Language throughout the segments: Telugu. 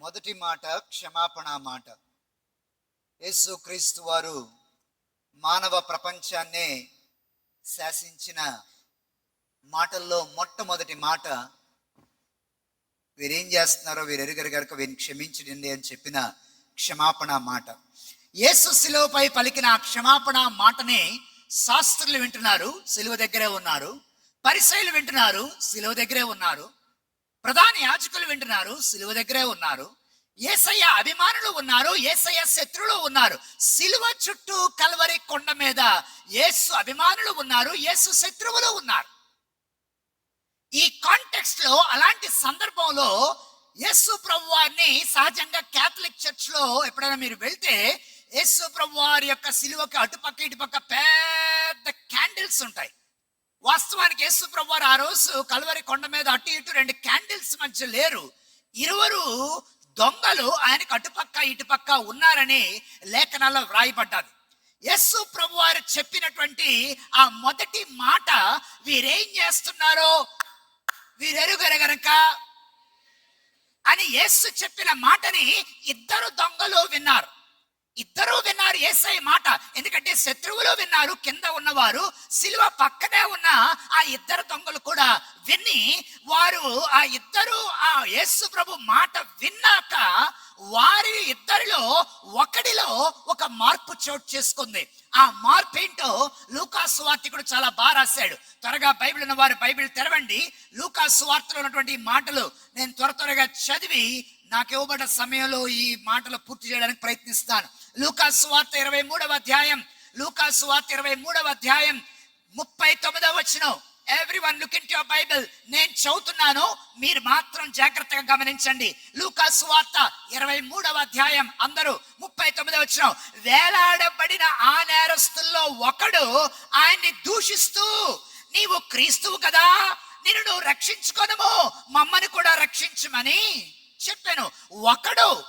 మొదటి మాట క్షమాపణ మాట. యేసు క్రీస్తు వారు మానవ ప్రపంచాన్నే శాసించిన మాటల్లో మొట్టమొదటి మాట వీరేం చేస్తున్నారో వీరు ఎరుగరు గనక వీరిని క్షమించడండి అని చెప్పిన క్షమాపణ మాట. యేసు శిలువపై పలికిన క్షమాపణ మాటని శాస్త్రులు వింటున్నారు శిలువ దగ్గరే ఉన్నారు పరిశైలు వింటున్నారు శిలువ దగ్గరే ఉన్నారు. ప్రధాన యాజకులు వింటున్నారు శిలువ దగ్గరే ఉన్నారు. ఏసయ్య అభిమానులు ఉన్నారు ఏసయ్య శత్రులు ఉన్నారు. శిలువ చుట్టూ కల్వరి కొండ మీద యేసు అభిమానులు ఉన్నారు ఏసు శత్రువులు ఉన్నారు. ఈ కాంటెక్స్ట్లో అలాంటి సందర్భంలో యేసు ప్రభు వారిని సహజంగా క్యాథలిక్ చర్చ్లో ఎప్పుడైనా మీరు వెళ్తే యేసు ప్రభు వారి యొక్క సిలువకి అటుపక్క ఇటుపక్క పెద్ద క్యాండిల్స్ ఉంటాయి. వాస్తవానికి యేసు ప్రభువారు ఆ రోజు కలువరి కొండ మీద అటు ఇటు రెండు క్యాండిల్స్ మధ్య లేరు. ఇరువురు దొంగలు ఆయనకు అటుపక్క ఇటుపక్క ఉన్నారని లేఖనాల్లో వ్రాయబడ్డాది. యస్సు ప్రభు వారు చెప్పినటువంటి ఆ మొదటి మాట వీరేం చేస్తున్నారో వీరెరుగరగనక అని యేసు చెప్పిన మాటని ఇద్దరు దొంగలు విన్నారు. ఇద్దరూ విన్నారు ఏసఐ మాట. ఎందుకంటే శత్రువులు విన్నారు కింద ఉన్నవారు సిలువ పక్కనే ఉన్న ఆ ఇద్దరు దొంగలు కూడా విని వారు ఆ ఇద్దరు ఆ యేసు ప్రభు మాట విన్నాక వారి ఇద్దరిలో ఒకడిలో ఒక మార్పు చోటు చేసుకుంది. ఆ మార్పు ఏంటో లూకాసు వార్తికుడు చాలా బాగా రాశాడు. త్వరగా బైబిల్ ఉన్న వారు బైబిల్ తెరవండి. లూకాసు వార్తలో ఉన్నటువంటి మాటలు నేను త్వర త్వరగా చదివి నాకు ఇవ్వబడ్డ సమయంలో ఈ మాటలు పూర్తి చేయడానికి ప్రయత్నిస్తాను. లూకాసు వార్త ఇరవై మూడవ అధ్యాయం. లూకాసు వార్త ఇరవై మూడవ అధ్యాయం ముప్పై తొమ్మిదవ వచ్చిన every one look in your Bible నేను చదువుతున్నాను మీరు మాత్రం జాగ్రత్తగా గమనించండి. లూకాసు వార్త ఇరవై మూడవ అధ్యాయం. అందరూ ముప్పై తొమ్మిదవ వచ్చిన వేలాడబడిన ఆ నేరస్తుల్లో ఒకడు ఆయన్ని దూషిస్తూ నీవు క్రీస్తువు కదా నిన్ను నువ్వు రక్షించుకోనము మమ్మని కూడా రక్షించమని చెప్పాను. ఒకడు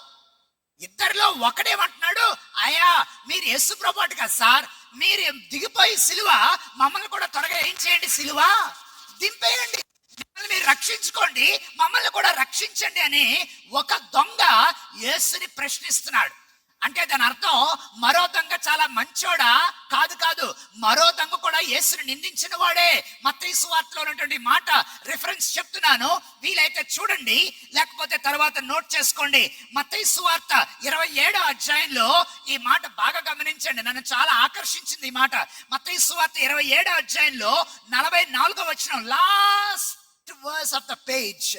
ఇద్దరిలో ఒకడేమంటున్నాడు అయ్యా మీరు యేసు ప్రభుట కదా సార్ మీరు దిగిపోయి సిలువ మమ్మల్ని కూడా త్వరగా ఏం చేయండి సిలువ? దింపేయండి. మిమ్మల్ని మీరు రక్షించుకోండి. మమ్మల్ని కూడా రక్షించండి అని ఒక దొంగ యేసుని ప్రశ్నిస్తున్నాడు. అంటే దాని అర్థం మరో దొంగ చాలా మంచోడా? కాదు కాదు. మరో దొంగ కూడా యేసుని నిందించిన వాడే. మత్తయి సువార్తలో ఉన్నటువంటి మాట రిఫరెన్స్ చెప్తున్నాను. వీలైతే చూడండి. లేకపోతే తర్వాత నోట్ చేసుకోండి. మత్తయి సువార్త ఇరవై ఏడో అధ్యాయంలో ఈ మాట బాగా గమనించండి. నన్ను చాలా ఆకర్షించింది ఈ మాట. మత్తయి సువార్త ఇరవై ఏడో అధ్యాయంలో నలభై నాలుగో వచ్చిన last verse of the page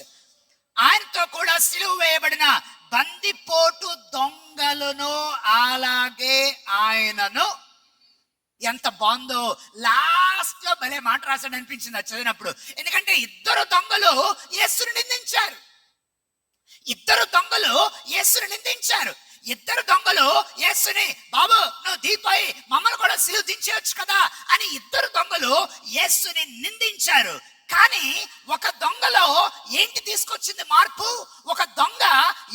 ఆయనతో కూడా సిలువ వేయబడిన బందిపోటు దొంగలను అలాగే ఆయనను ఎంత బాగుందో లాస్ట్లో భలే మాట రాశాడు అనిపించింది చదివినప్పుడు. ఎందుకంటే ఇద్దరు దొంగలు యేసుని నిందించారు. ఇద్దరు దొంగలు యేసుని నిందించారు. ఇద్దరు దొంగలు యేసుని బాబు నువ్వు దీపాయి మమ్మల్ని కూడా సిలువు దించేయచ్చు కదా అని ఇద్దరు దొంగలు యేసుని నిందించారు. కానీ ఒక దొంగలో ఏంటి తీసుకొచ్చింది మార్పు? ఒక దొంగ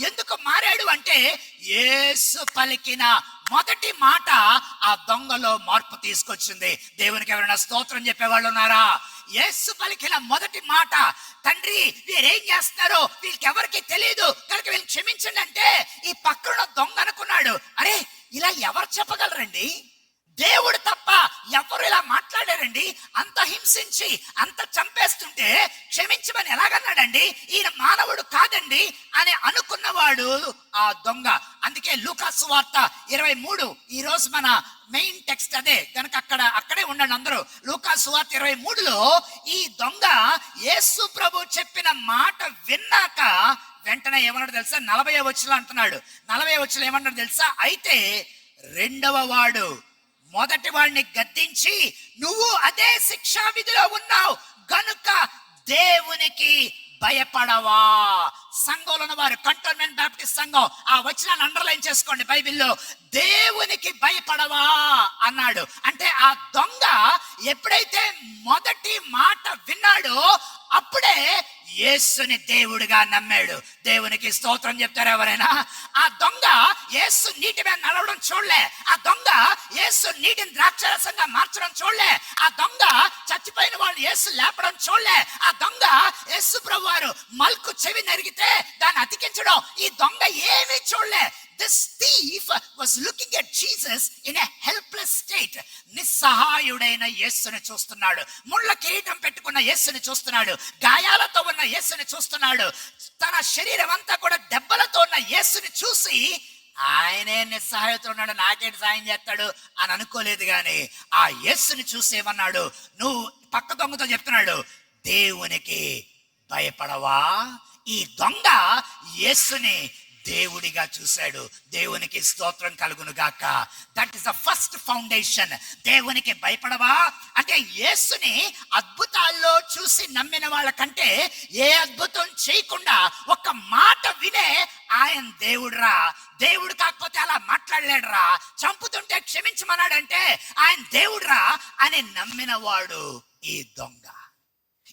ఎందుకు మారాడు అంటే ఏసు పలికిన మొదటి మాట ఆ దొంగలో మార్పు తీసుకొచ్చింది. దేవునికి ఎవరైనా స్తోత్రం చెప్పేవాళ్ళు ఉన్నారా? యేసు పలికిన మొదటి మాట తండ్రి వీరేం చేస్తున్నారో వీళ్ళకి ఎవరికి తెలియదు కనుక వీళ్ళు క్షమించండి అంటే ఈ పక్కన దొంగ అనుకున్నాడు. అరే ఇలా ఎవరు చెప్పగలరండి? దేవుడు తప్ప ఎవరు ఇలా మాట్లాడారండి? అంత హింసించి అంత చంపేస్తుంటే క్షమించమని ఎలాగన్నాడండి? ఈయన మానవుడు కాదండి అని అనుకున్నవాడు ఆ దొంగ. అందుకే లూకాసు వార్త ఇరవై మూడు. ఈ రోజు మన మెయిన్ టెక్స్ట్ అదే. కనుక అక్కడ అక్కడే ఉండండి అందరూ. లూకాసు వార్త ఇరవై మూడులో ఈ దొంగ యేసు ప్రభు చెప్పిన మాట విన్నాక వెంటనే ఏమన్నాడు తెలుసా? నలభై వచ్చులు అంటున్నాడు. నలభై వచ్చులు ఏమన్నాడు తెలుసా? అయితే రెండవ వాడు మొదటి వాడిని గద్దించి నువ్వు అదే శిక్షా విధిలో ఉన్నావు గనుక దేవునికి భయపడవా. సంఘంలో ఉన్న వారు కంటోన్మెంట్ బ్యాప్టిస్ట్ సంఘం ఆ వచనాన్ని అండర్లైన్ చేసుకోండి బైబిల్లో. దేవునికి భయపడవా అన్నాడు. అంటే ఆ దొంగ ఎప్పుడైతే మొదటి మాట విన్నాడో అప్పుడే యేసుని దేవుడిగా నమ్మాడు. దేవునికి స్తోత్రం చెప్తారు ఎవరైనా? ఆ దొంగ యేసు నీటి మీద నడవడం చూడలే. ఆ దొంగ యేసు నీటిని ద్రాక్షరసంగా మార్చడం చూడలే. ఆ దొంగ చచ్చిపోయిన వాళ్ళు యేసు లేపడం చూడలే. ఆ దొంగ యేసు ప్రభు వారు మల్కు చెవి నరిగితే దాన్ని అతికించడం ఈ దొంగ ఏమీ చూడలే. This thief was looking at Jesus in a helpless state నిస్సహాయుడైన యేసుని చూస్తున్నాడు. ముళ్ళ కిరీటం పెట్టుకున్న యేసుని చూస్తున్నాడు. గాయాలతో ఉన్న యేసుని చూస్తున్నాడు. తన శరీరం అంతా కూడా దెబ్బలతో ఉన్న యేసుని చూసి ఆయనే నిస్సహాయత ఉన్నాడు నాకేంటి సాయం చేస్తాడు? అని అనుకోలేదు కానీ ఆ యేసుని చూసి ఏమన్నాడు? నువ్వు పక్క దొంగతో చెప్తున్నాడు దేవునికి భయపడవా? ఈ దొంగ యేసుని దేవుడిగా చూశాడు. దేవునికి స్తోత్రం కలుగును గాక that is the first foundation దేవునికి భయపడవా? అంటే యేసుని అద్భుతాల్లో చూసి నమ్మిన వాళ్ళకంటే ఏ అద్భుతం చేయకుండా ఒక మాట వినే ఆయన దేవుడురా. దేవుడు కాకపోతే అలా మాట్లాడలేడురా. చంపుతుంటే క్షమించమన్నాడంటే ఆయన దేవుడురా అని నమ్మిన వాడు ఈ దొంగ.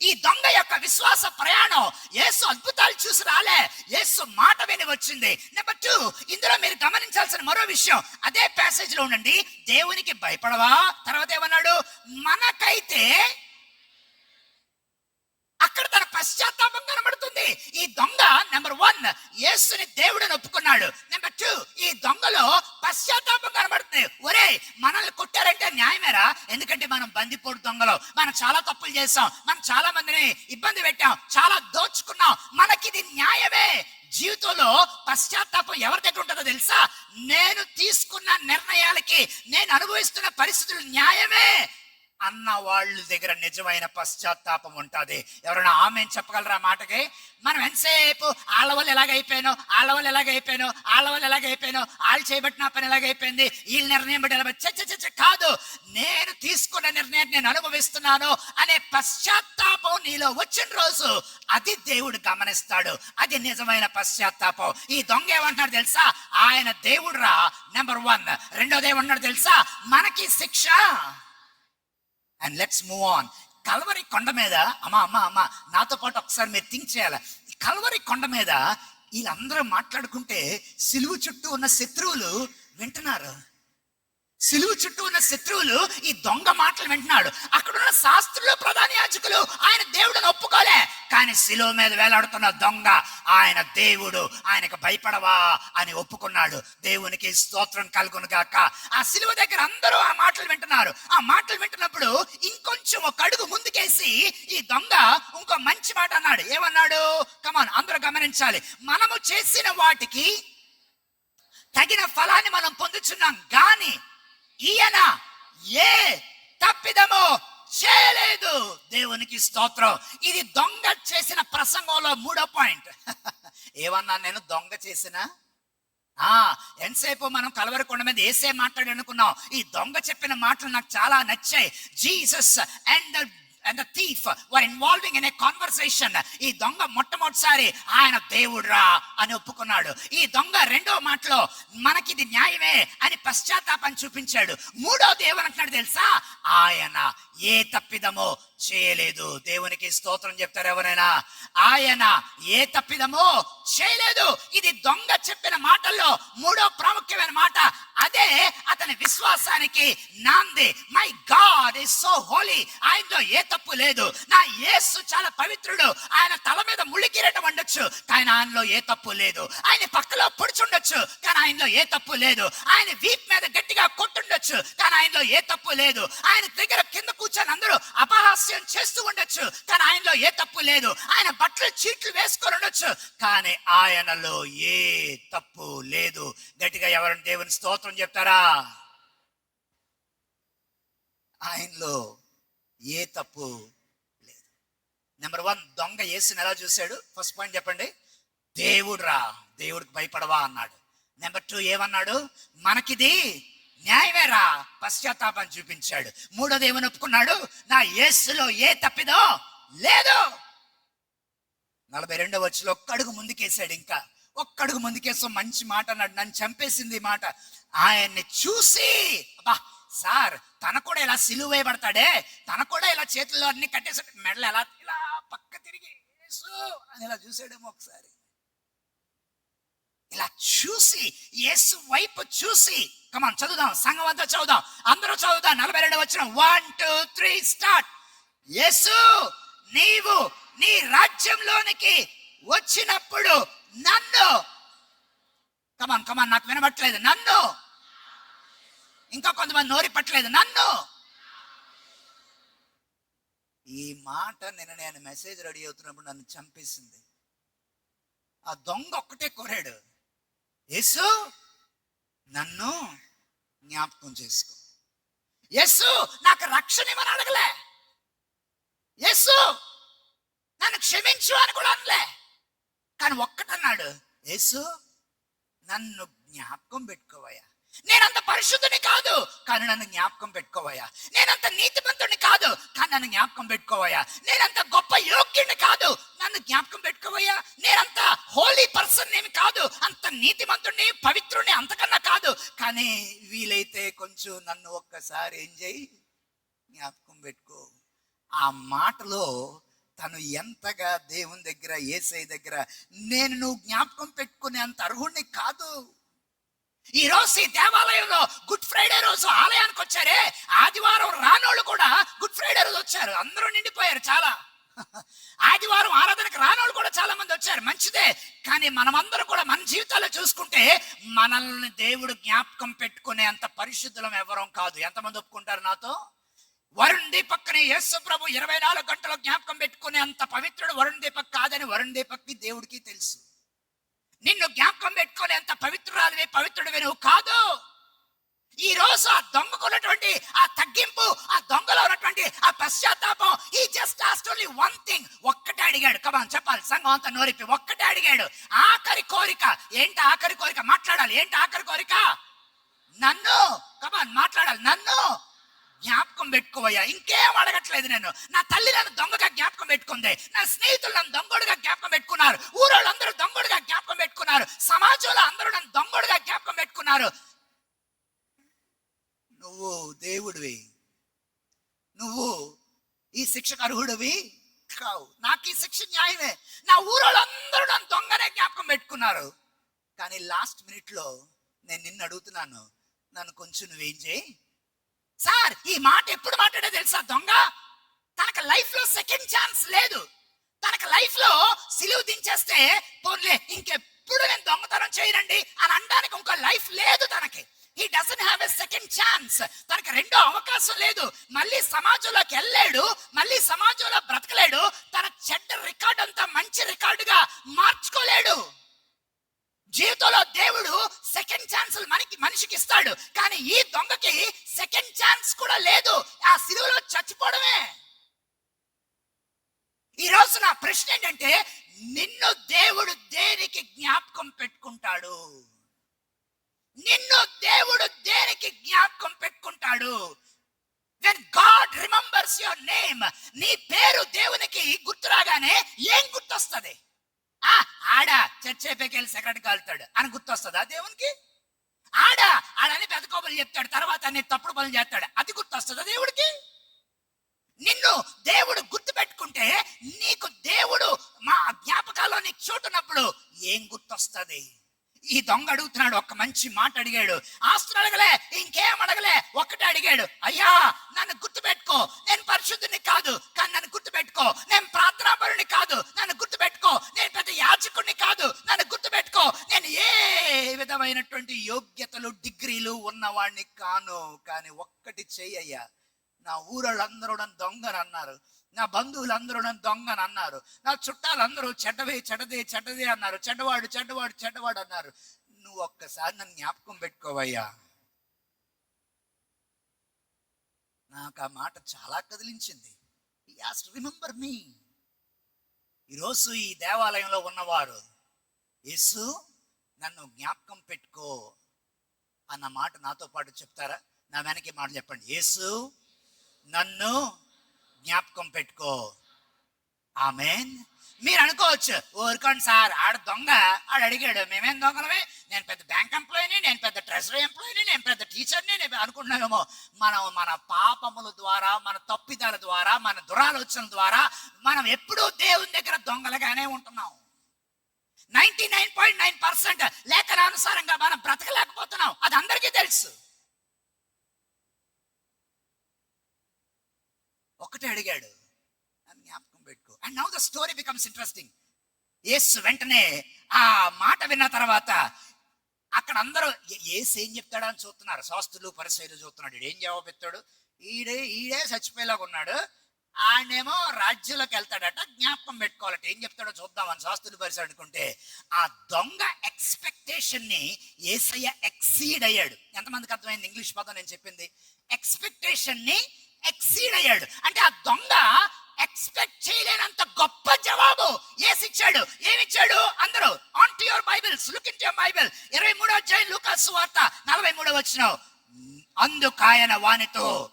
ఈ దొంగ యొక్క విశ్వాస ప్రయాణం యేసు అద్భుతాలు చూసి రాలే. యేసు మాట విని వచ్చింది. నెంబర్ టూ ఇందులో మీరు గమనించాల్సిన మరో విషయం. అదే ప్యాసేజ్లో ఉండండి. దేవునికి భయపడవా? తర్వాత ఏమన్నాడు? మనకైతే అక్కడ తన పశ్చాత్తాపం కనబడుతుంది. ఈ దొంగ నెంబర్ వన్ యేసుని దేవుడని ఒప్పుకున్నాడు నెంబర్ టూ ఈ దొంగలో పశ్చాత్తాపం కనబడుతుంది. ఒరే మనల్ని కొట్టారంటే న్యాయమేరా? ఎందుకంటే మనం బందిపోటు దొంగలు. మనం చాలా తప్పులు చేసాం మనం చాలా మందిని ఇబ్బంది పెట్టాం. చాలా దోచుకున్నాం. మనకిది న్యాయమే. జీవితంలో పశ్చాత్తాపం ఎవరి దగ్గర ఉంటుందో తెలుసా? నేను తీసుకున్న నిర్ణయాలకి నేను అనుభవిస్తున్న పరిస్థితులు న్యాయమే. అన్న వాళ్ళ దగ్గర నిజమైన పశ్చాత్తాపం ఉంటుంది. ఎవరైనా ఆమె చెప్పగలరా మాటకి? మనం ఎంతసేపు వాళ్ళ వల్ల ఎలాగైపోయాను వాళ్ళ వల్ల ఎలాగైపోయాను వాళ్ళ వల్ల ఎలాగైపోయాను వాళ్ళు చేయబట్టిన పని ఎలాగైపోయింది వీళ్ళ నిర్ణయం బట్టి ఎలా చ కాదు. నేను తీసుకున్న నిర్ణయాన్ని నేను అనుభవిస్తున్నాను అనే పశ్చాత్తాపం నీలో వచ్చిన రోజు అది దేవుడు గమనిస్తాడు. అది నిజమైన పశ్చాత్తాపం. ఈ దొంగ ఏమంటున్నాడు తెలుసా? ఆయన దేవుడురా నెంబర్ వన్ రెండోది ఏమంటున్నాడు తెలుసా? మనకి శిక్ష. And let's move on Calvary కొండ మీద అమ్మా అమ్మా అమ్మా నాతో పాటు ఒకసారి మీరు థింక్ చేయాలి? ఈ కల్వరి కొండ మీద వీళ్ళందరూ మాట్లాడుకుంటే సిలువు చుట్టూ ఉన్న శత్రువులు వింటున్నారు. సిలువు చుట్టూ ఉన్న శత్రువులు ఈ దొంగ మాటలు వింటున్నాడు. అక్కడ ఉన్న శాస్త్రులు ప్రధాన యాజకులు ఆయన దేవుడిని ఒప్పుకోలే. కానీ శిలువ మీద వేలాడుతున్న దొంగ ఆయన దేవుడు ఆయనకు భయపడవా అని ఒప్పుకున్నాడు. దేవునికి స్తోత్రం కలుగును గాక ఆ సిలువ దగ్గర అందరూ ఆ మాటలు వింటున్నారు. ఆ మాటలు వింటున్నప్పుడు ఇంకొంచెం ఒక అడుగు ముందుకేసి ఈ దొంగ ఇంకో మంచి మాట అన్నాడు. ఏమన్నాడు? కమాన్ అందరూ గమనించాలి. మనము చేసిన వాటికి తగిన ఫలాన్ని మనం పొందుచున్నాం. కానీ ఈయన ఏ తప్పిదమో చేయలేదు. దేవునికి స్తోత్రం. ఇది దొంగ చేసిన ప్రసంగంలో మూడో పాయింట్. ఏమన్నా నేను దొంగ చేసిన? ఆ ఎంతసేపు మనం కలవరకొండ మీద ఏసే మాట్లాడి అనుకున్నాం. ఈ దొంగ చెప్పిన మాటలు నాకు చాలా నచ్చాయి. Jesus and and thief were involving in a conversation ఈ దొంగ మొట్టమొదటిసారి ఆయన దేవుడురా అని ఒప్పుకున్నాడు. ఈ దొంగ రెండో మాటలో మనకిది న్యాయమే అని పశ్చాత్తాపం చూపించాడు. మూడోది ఏమనంటున్నాడు తెలుసా? ఆయన ఏ తప్పిదమో చేయలేదు. దేవునికి స్తోత్రం చెప్తారు ఎవరైనా? ఆయన ఏ తప్పిదమో చేయలేదు. ఇది దొంగ చెప్పిన మాటల్లో మూడో ప్రాముఖ్యమైన మాట. అదే అతని విశ్వాసానికి నాంది. My God is so holy ఆయనలో ఏ తప్పు లేదు. నా యేసు చాలా పవిత్రుడు. ఆయన తల మీద ముళ్ళికిరటం ఉండొచ్చు కానీ ఆయనలో ఏ తప్పు లేదు. ఆయన పక్కలో పొడుచుండొచ్చు. కానీ ఆయనలో ఏ తప్పు లేదు. ఆయన వీప్ మీద గట్టిగా కొట్టుండొచ్చు. కానీ ఆయనలో ఏ తప్పు లేదు. ఆయన దగ్గర కింద కూర్చొని అందరూ అపహాస్యం చేస్తూ ఉండొచ్చు. కానీ ఆయనలో ఏ తప్పు లేదు. ఆయన బట్టలు చీట్లు వేసుకొని ఉండొచ్చు. కానీ ఆయనలో ఏ తప్పు లేదు. గట్టిగా ఎవరైనా దేవుని స్తోత్రం చెప్తారా? ఆయనలో ఏ తప్పు లేదు. నెంబర్ వన్ దొంగ వేసిన ఎలా చూశాడు? ఫస్ట్ పాయింట్ చెప్పండి. దేవుడు రా దేవుడికి భయపడవా అన్నాడు. నెంబర్ టూ ఏమన్నాడు? మనకిది న్యాయమేరా? పశ్చాత్తాపం చూపించాడు. మూడోది ఏమని ఒప్పుకున్నాడు నా యేసులో ఏ తప్పిదో లేదు. నలభై రెండో వచ్చిలో ఒక్కడుగు ముందుకేసాడు ఇంకా. ఒక్కడుగు ముందుకేసో మంచి మాట అన్నాడు. నన్ను చంపేసింది ఈ మాట. ఆయన్ని చూసి అబ్బా సార్ తన కూడా ఇలా సిలువ వేయబడతాడే? తన కూడా ఇలా చేతుల్లో అన్ని కట్టేసి మెడలు ఎలా ఇలా పక్క తిరిగి యేసు అని ఇలా చూసాడేమో ఒకసారి. ఇలా చూసి యేసు వైపు చూసి కమాన్ చదువుదాం. సంఘం అంతా చదువుదాం. అందరూ చదువుదాం. నలభై రెండు వచ్చిన one two three start Yesu నీవు నీ రాజ్యంలోనికి వచ్చినప్పుడు నన్ను కమాన్ కమాన్ నాకు వినబట్టలేదు. నన్ను ఇంకా కొంతమంది నోరి పట్టలేదు నన్ను. ఈ మాట నిన్న నేను మెసేజ్ రెడీ అవుతున్నప్పుడు నన్ను చంపేసింది. ఆ దొంగ ఒక్కటే కోరాడు. యేసు నన్ను జ్ఞాపకం చేసుకో. యేసు నాకు రక్షణ ఇవ్వని అడగలే. యేసు నన్ను క్షమించు అని కూడా అనలే. కానీ ఒక్కటన్నాడు యేసు నన్ను జ్ఞాపకం పెట్టుకోవయ్యా. నేనంత పరిశుద్ధుని కాదు కానీ నన్ను జ్ఞాపకం పెట్టుకోవయ్యా. నేనంత నీతిమంతుడిని కాదు కానీ నన్ను జ్ఞాపకం పెట్టుకోవయ్యా. నేనంత గొప్ప యోగ్యుని కాదు నన్ను జ్ఞాపకం పెట్టుకోబోయా నేనంత హోలీ పర్సన్ ఏమి కాదు. అంత నీతిమంతుడిని పవిత్రుని అంతకన్నా కాదు. కానీ వీలైతే కొంచెం నన్ను ఒక్కసారి ఏం చేయి? జ్ఞాపకం పెట్టుకో. ఆ మాటలో తను ఎంతగా దేవుని దగ్గర ఏసై దగ్గర నేను నువ్వు జ్ఞాపకం పెట్టుకునే అంత అర్హుణ్ణి కాదు. ఈ రోజు ఈ దేవాలయంలో గుడ్ ఫ్రైడే రోజు ఆలయానికి వచ్చారే ఆదివారం రానోళ్ళు కూడా గుడ్ ఫ్రైడే రోజు వచ్చారు. అందరూ నిండిపోయారు చాలా. ఆదివారం ఆరాధనకు రానోళ్ళు కూడా చాలా మంది వచ్చారు. మంచిదే. కానీ మనమందరం కూడా మన జీవితాల్లో చూసుకుంటే మనల్ని దేవుడు జ్ఞాపకం పెట్టుకునే అంత పరిశుద్ధులం ఎవరం కాదు. ఎంతమంది ఒప్పుకుంటారు నాతో? వరుణ్ దీపక్ని యేసు ప్రభు ఇరవై నాలుగు గంటలు జ్ఞాపకం పెట్టుకునే అంత పవిత్రుడు వరుణ్ దీపక్ కాదని వరుణ్ దీపక్కి దేవుడికి తెలుసు. నిన్ను జ్ఞాపకం పెట్టుకునే అంత పవిత్రురాలివి పవిత్రుడివి నువ్వు కాదు. ఈ రోజు ఆ దొంగకున్నటువంటి ఆ తగ్గింపు ఆ దొంగలో ఉన్నటువంటి ఆ పశ్చాత్తాపం ఈ just asked only one thing ఒక్కటే అడిగాడు. కమాన్ చెప్పాలి. సంఘం అంతా నోరిపి ఒక్కటే అడిగాడు. ఆఖరి కోరిక. ఏంటి ఆఖరి కోరిక? మాట్లాడాలి. ఏంటి ఆఖరి కోరిక? నన్ను. కమాన్ మాట్లాడాలి. నన్ను. జ్ఞాపకం పెట్టుకోవయ్యా ఇంకేం అడగట్లేదు నేను. నా తల్లి నన్ను దొంగగా జ్ఞాపకం పెట్టుకుంది. నా స్నేహితులు నన్ను దొంగడుగా జ్ఞాపకం పెట్టుకున్నారు. ఊరోళ్ళందరూ దొంగడుగా జ్ఞాపకం పెట్టుకున్నారు. సమాజంలో అందరూ నన్ను దొంగడుగా జ్ఞాపకం పెట్టుకున్నారు. నువ్వు దేవుడివి. నువ్వు ఈ శిక్షకు అర్హుడివి కావు. నాకు ఈ శిక్ష న్యాయమే. నా ఊరోళ్ళందరూ నన్ను దొంగనే జ్ఞాపకం పెట్టుకున్నారు. కానీ లాస్ట్ మినిట్లో నేను నిన్ను అడుగుతున్నాను. నన్ను కొంచెం నువ్వేం చేయి? సార్ ఈ మాట ఎప్పుడు మాట్లాడే తెలుసా దొంగ? తనకు లైఫ్లో సెకండ్ ఛాన్స్ లేదు. తనకు లైఫ్లో సిలువు దించేస్తే పోన్లే ఇంకెప్పుడు నేను దొంగతనం చేయరండి అని అనడానికి ఇంకో లైఫ్ లేదు తనకి. He doesn't have second chance తనకి రెండో అవకాశం లేదు. మళ్ళీ సమాజంలోకి వెళ్ళాడు. మళ్ళీ సమాజంలో బ్రతకలేడు. తన చెడ్డ రికార్డు అంతా మంచి రికార్డుగా మార్చుకోలేడు. జీవితంలో దేవుడు సెకండ్ ఛాన్స్ మనకి మనిషికి ఇస్తాడు. కానీ ఈ దొంగకి సెకండ్ ఛాన్స్ కూడా లేదు. ఆ సిలువలో చచ్చిపోవడమే. ఈ రోజు నా ప్రశ్న ఏంటంటే నిన్ను దేవుడు దేనికి జ్ఞాపకం పెట్టుకుంటాడు? నిన్ను దేవుడు దేనికి జ్ఞాపకం పెట్టుకుంటాడు? When God remembers your name నీ పేరు దేవునికి గుర్తురాగానే ఏం గుర్తొస్తుంది? ఆ ఆడ చర్చ్ వెళ్ళి సెక్రటరీ కాలుతాడు అని గుర్తొస్తుందా దేవునికి? ఆడ ఆడని పెద్ద కోపలు చెప్తాడు. తర్వాత అన్ని తప్పుడు పనులు చేస్తాడు. అది గుర్తొస్తుందా దేవుడికి? నిన్ను దేవుడు గుర్తు పెట్టుకుంటే నీకు దేవుడు మా జ్ఞాపకాల్లో నీకు చూటున్నప్పుడు ఏం గుర్తొస్తుంది? ఈ దొంగ అడుగుతున్నాడు ఒక మంచి మాట అడిగాడు. ఆస్తులు అడగలే ఇంకేం అడగలే? ఒక్కటే అడిగాడు. అయ్యా నన్ను గుర్తుపెట్టుకో. నేను పరిశుద్ధుని కాదు కానీ నన్ను గుర్తుపెట్టుకో. నేను ప్రార్థనాపరుని కాదు నన్ను గుర్తుపెట్టుకో. నేను పెద్ద యాచకుడిని కాదు నన్ను గుర్తుపెట్టుకో. నేను ఏ విధమైనటువంటి యోగ్యతలు డిగ్రీలు ఉన్నవాడిని కాను కానీ ఒక్కటి చెయ్యయ్యా. నా ఊరోళ్ళందరూ నన్ను దొంగని అన్నారు నా బంధువులందరూ నన్ను దొంగని అన్నారు. నా చుట్టాలందరూ చెడ్డవే చెడ్డదే చెడ్డదే అన్నారు. చెడ్డవాడు చెడ్డవాడు చెడ్డవాడు అన్నారు. నువ్వు ఒక్కసారి నన్ను జ్ఞాపకం పెట్టుకోవయ్యా. నాకు ఆ మాట చాలా కదిలించింది. యాస్ రిమెంబర్ మీ ఈరోజు ఈ దేవాలయంలో ఉన్నవారు యేసు నన్ను జ్ఞాపకం పెట్టుకో అన్న మాట నాతో పాటు చెప్తారా? నా వెనక మాట చెప్పండి. యేసు నన్ను జ్ఞాపకం పెట్టుకో. ఆమెన్? మీరు అనుకోవచ్చు ఊరుకోండి సార్ ఆడ దొంగ ఆడు అడిగాడు మేమేం దొంగలమే? నేను పెద్ద బ్యాంక్ ఎంప్లాయీని నేను పెద్ద ట్రెజరీ ఎంప్లాయీని నేను పెద్ద టీచర్ని నేను అనుకుంటున్నామేమో. మనం మన పాపముల ద్వారా మన తప్పిదాల ద్వారా మన దురాలోచన ద్వారా మనం ఎప్పుడూ దేవుని దగ్గర దొంగలుగానే ఉంటున్నాం. Ninety nine point nine percent లేఖనానుసారంగా మనం బ్రతకలేకపోతున్నాం. అది అందరికీ తెలుసు. ఒకటే అడిగాడు. జ్ఞాపకం పెట్టుకో. And now the story becomes interesting Yesu వెంటనే ఆ మాట విన్న తర్వాత అక్కడ అందరూ ఏసు ఏం చెప్తాడని చూస్తున్నారు? శాస్త్రులు పరిశైలు చూస్తున్నాడు. ఏం జవాబు ఎత్తాడు ఈడే ఈడే చచ్చిపోయేలాగా ఉన్నాడు. ఆయనేమో రాజ్యంలోకి వెళ్తాడట. జ్ఞాపకం పెట్టుకోవాలట. ఏం చెప్తాడో చూద్దామని శాస్త్రులు పరిశీలి అనుకుంటే ఆ దొంగ ఎక్స్పెక్టేషన్ని ఏసయ్య ఎక్సీడ్ అయ్యాడు. ఎంతమందికి అర్థమైంది? ఇంగ్లీష్ పదం నేను చెప్పింది. ఎక్స్పెక్టేషన్ని ఎక్సీడ్ అయ్యాడు. అంటే ఆ దొంగ ఎక్స్పెక్ట్ చేయలేనంత గొప్ప జవాబు ఏసిచ్చాడు. ఏమిచ్చాడు? అందరూ on to your Bibles look in your Bible ఇరవై మూడో అధ్యాయం లూకాస్ వార్త నలభై మూడో వచ్చిన. అందుకాయన వానితో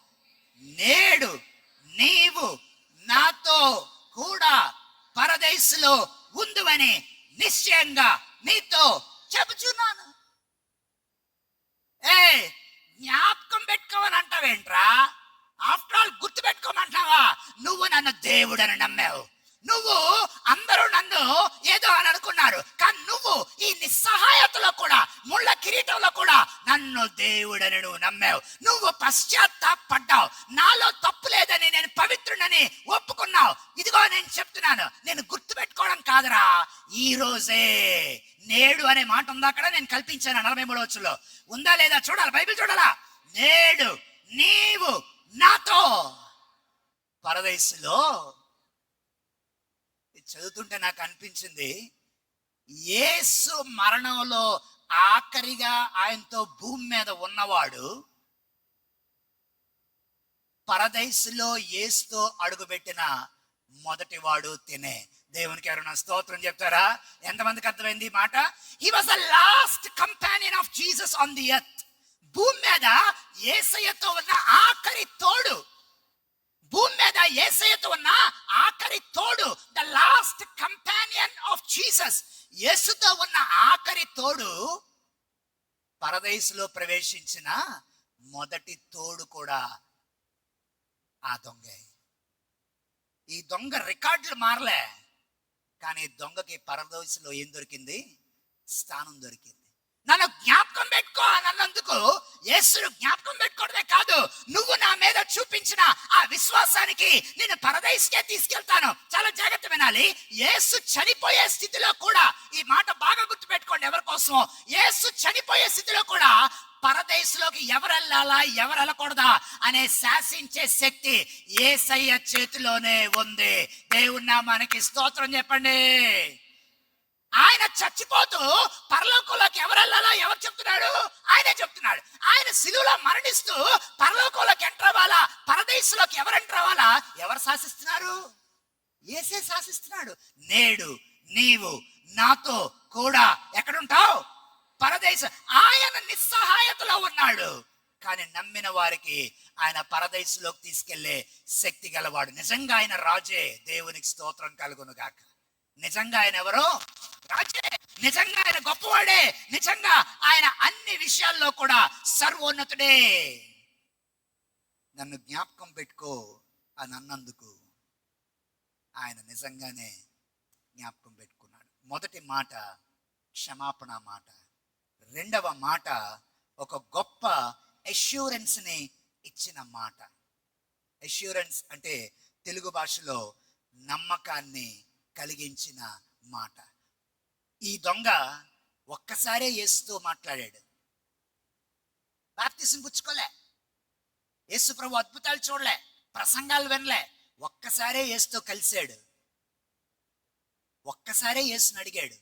నేడు నీవు నాతో కూడా పరదేశులో ఉందువని నిశ్చయంగా నీతో చెబుచున్నాను. ఏ జ్ఞాపకం పెట్టుకోమని అంటావేంట్రా ఆఫ్టర్ ఆల్ గుర్తు పెట్టుకోమంటావా నువ్వు నన్ను దేవుడని నమ్మావు. నువ్వు అందరూ నన్ను ఏదో అని అనుకున్నారు. కానీ నువ్వు ఈ నిస్సహాయతలో కూడా ముళ్ళ కిరీటంలో కూడా నన్ను దేవుడని నువ్వు నమ్మావు. నువ్వు పశ్చాత్తాపడ్డావు. నాలో తప్పు లేదని నేను పవిత్రుడని ఒప్పుకున్నావు. ఇదిగో నేను చెప్తున్నాను. నేను గుర్తు పెట్టుకోవడం కాదురా. ఈ రోజే నేడు అనే మాట ఉందా అక్కడ? నేను కల్పించాను నలభై మూడు వచ్చులో ఉందా లేదా? చూడాలి? బైబిల్ చూడాలా? నేడు నీవు నాతో. పరదేశులో చదువుతుంటే నాకు అనిపించింది. యేసు మరణంలో ఆఖరిగా ఆయనతో భూమి మీద ఉన్నవాడు పరదేశులో ఏసుతో అడుగుపెట్టిన మొదటివాడు తినే. దేవునికి ఎవరైనా స్తోత్రం చెప్తారా? ఎంతమందికి అర్థమైంది మాట? He was the last companion of Jesus on the earth భూమి మీద ఏసయ్యతో ఉన్న ఆఖరి తోడు. భూమి మీద ఏసయ్యతో ఉన్న ఆఖరి తోడు. The last companion of Jesus యేసుతో ఉన్న ఆఖరి తోడు పరదేశులో ప్రవేశించిన మొదటి తోడు కూడా ఆ దొంగే. ఈ దొంగ రికార్డులు మారలే కానీ దొంగకి పరదేశంలో ఏం దొరికింది? స్థానం దొరికింది. నన్ను జ్ఞాపకం పెట్టుకో అని అన్నందుకు. యేసును జ్ఞాపకం పెట్టుకోవడమే కాదు నువ్వు నా మీద చూపించిన ఆ విశ్వాసానికి నేను పరదేశికే తీసుకెళ్తాను. చాలా జాగ్రత్త వినాలి. యేసు చనిపోయే స్థితిలో కూడా ఈ మాట బాగా గుర్తు పెట్టుకోండి ఎవరి కోసం యేసు చనిపోయే స్థితిలో కూడా పరదేశంలోకి ఎవరు వెళ్ళాలా ఎవరు వెళ్ళకూడదా అనే శాసించే శక్తి ఏసయ్య చేతిలోనే ఉంది. దేవుని మనకి స్తోత్రం చెప్పండి. ఆయన చచ్చిపోతూ పరలోకంలోకి ఎవరు వెళ్ళాలో ఎవరు చెప్తున్నాడు? ఆయనే చెప్తున్నాడు. ఆయన సిలువలో మరణిస్తూ పరలోకంలోకి ఎంటర్ అవ్వాలా? పరదేశంలోకి ఎవరు ఎంటర్ అవ్వాలా? ఎవరు శాసిస్తున్నారు? ఏసే శాసిస్తున్నాడు. నేడు నీవు నాతో కూడా ఎక్కడుంటావు? పరదేశ ఆయన నిస్సహాయతలో ఉన్నాడు. కానీ నమ్మిన వారికి ఆయన పరదేశంలోకి తీసుకెళ్ళే శక్తి గలవాడు. నిజంగా ఆయన రాజే. దేవునికి స్తోత్రం కలుగును గాక నిజంగా ఆయన ఎవరో? రాజే. నిజంగా ఆయన గొప్పవాడే. నిజంగా ఆయన అన్ని విషయాల్లో కూడా సర్వోన్నతుడే. నన్ను జ్ఞాపకం పెట్టుకో అని అన్నందుకు ఆయన నిజంగానే జ్ఞాపకం పెట్టుకున్నాడు. మొదటి మాట క్షమాపణ మాట. రెండవ మాట ఒక గొప్ప ఎష్యూరెన్స్ని ఇచ్చిన మాట. ఎష్యూరెన్స్ అంటే తెలుగు భాషలో నమ్మకాన్ని కలిగించిన మాట. ఈ దొంగ ఒక్కసారే యేసుతో మాట్లాడాడు. బాప్తిసం పుచ్చుకోలే. యేసు ప్రభు అద్భుతాలు చూడలే. ప్రసంగాలు వినలే. ఒక్కసారే యేసుతో కలిశాడు. ఒక్కసారే యేసుని అడిగాడు.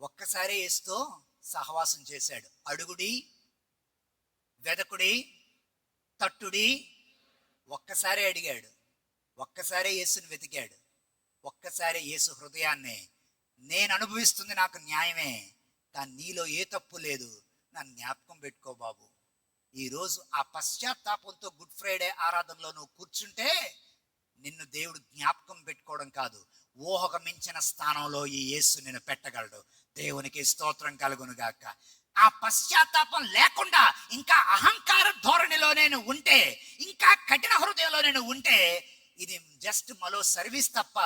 ఒక్కసారే యేసుతో సహవాసం చేశాడు. అడుగుడి వెదకుడి తట్టుడి ఒక్కసారే అడిగాడు. ఒక్కసారే యేసుని వెతికాడు. ఒక్కసారి యేసు హృదయాన్ని నేను అనుభవిస్తుంది నాకు న్యాయమే కానీ నీలో ఏ తప్పు లేదు నన్ను జ్ఞాపకం పెట్టుకో బాబు. ఈరోజు ఆ పశ్చాత్తాపంతో గుడ్ ఫ్రైడే ఆరాధనలో నువ్వు కూర్చుంటే నిన్ను దేవుడు జ్ఞాపకం పెట్టుకోవడం కాదు ఊహకు మించిన స్థానంలో ఈ యేసు నిన్ను పెట్టగలడు. దేవునికి స్తోత్రం కలుగును గాక. ఆ పశ్చాత్తాపం లేకుండా ఇంకా అహంకార ధోరణిలో నేను ఉంటే ఇంకా కఠిన హృదయంలో నేను ఉంటే ఇది జస్ట్ మరో సర్వీస్ తప్ప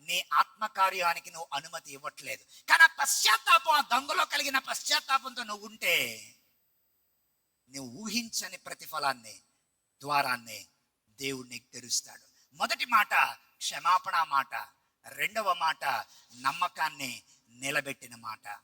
నీ ఆత్మకార్యానికి నువ్వు అనుమతి ఇవ్వట్లేదు. కానీ ఆ పశ్చాత్తాపం ఆ దొంగలో కలిగిన పశ్చాత్తాపంతో నువ్వు ఉంటే నువ్వు ఊహించని ప్రతిఫలాన్ని ద్వారాన్ని దేవుడు నీకు తెరుస్తాడు. మొదటి మాట క్షమాపణ మాట. రెండవ మాట నమ్మకాన్ని నిలబెట్టిన మాట.